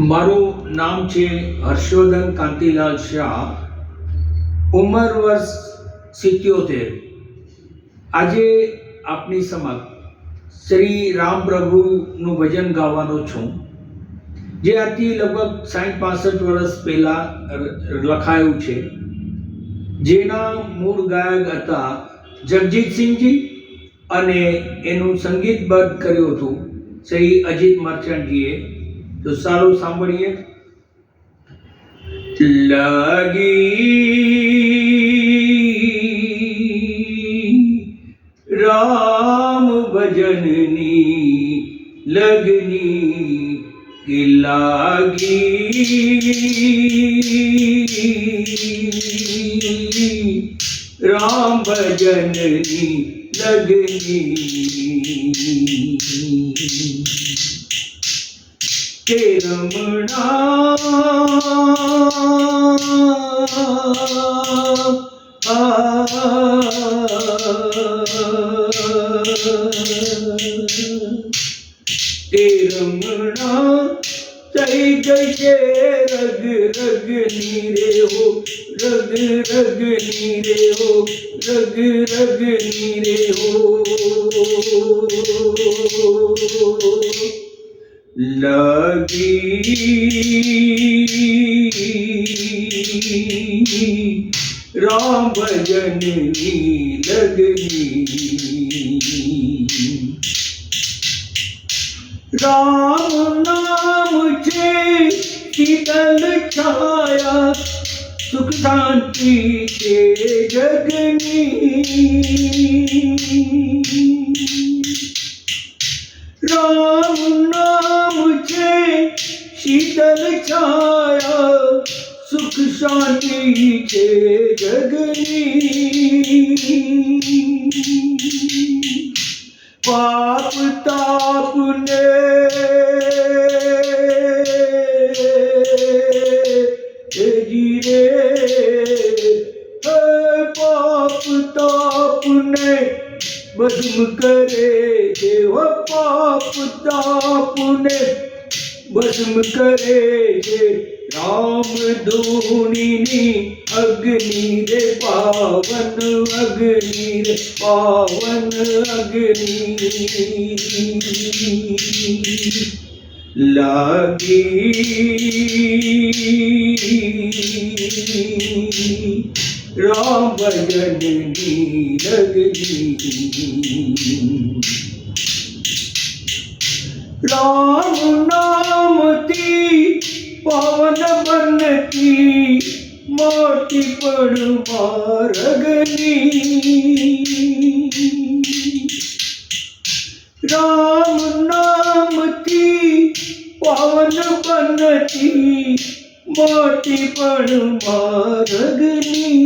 મારું નામ છે હર્ષવર્ધન કાંતિલાલ શાહ. ઉંમર વર્ષ સિત્યોતેર. આજે આપની સમક્ષ શ્રી રામ પ્રભુનું ભજન ગાવાનો છું. જે આથી લગભગ સાઠ પાસઠ વર્ષ પહેલાં લખાયું છે. જેના મૂળ ગાયક હતા જગજીતસિંહજી અને એનું સંગીતબદ્ધ કર્યું હતું. શ્રી અજીત મર્ચન્ટજીએ તો સારું સાંભળીએ લાગી રામ ભજનની લગની કે લાગી રામ ભજનની લગની ஹே ரமணா ஹே ரமணா जय जय रग रग नीरे हो रग रग नीरे हो रग रग नीरे हो लगनी राम भजननी लगनी राम नाम से शीतल छाया सुख शांति के जगनी। राम नाम के शीतल छाया सुख शांति के जगनी पाप ताप ने, पाप ताप ने, बदम करे। देव पाप ने भस्म करे जे राम धूणिनी अग्नि रे पावन अग्नि रे पावन अग्नि लागी। राम भजन नी लगनी રામ નામથી પવન બનતી મોટી પણ મારગની રામ નામથી પવન બનતી મોટી પણ મારગની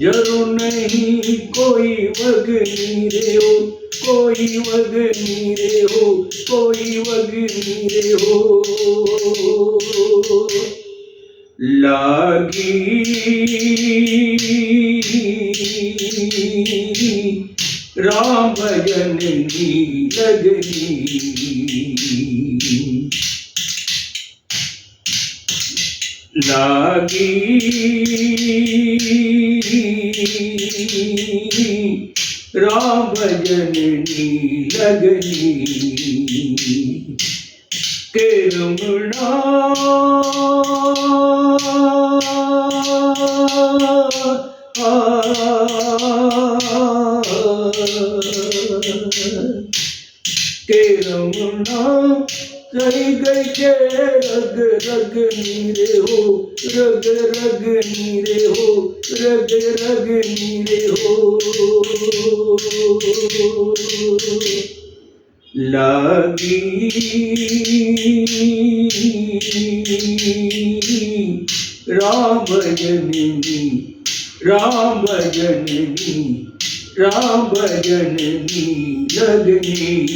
जरु नहीं, कोई वगनी रे हो, कोई वगनी रे हो, कोई वगनी रे हो। लागी राम भजन लगनी लागी ராமஜனி லகனி கெருமுனா கேரமுனா कहीं गई के रग रग नीरे हो, रग रग नीरे हो, रग रग नीरे हो। लगी। राम जननी राम जननी राम जननी लगनी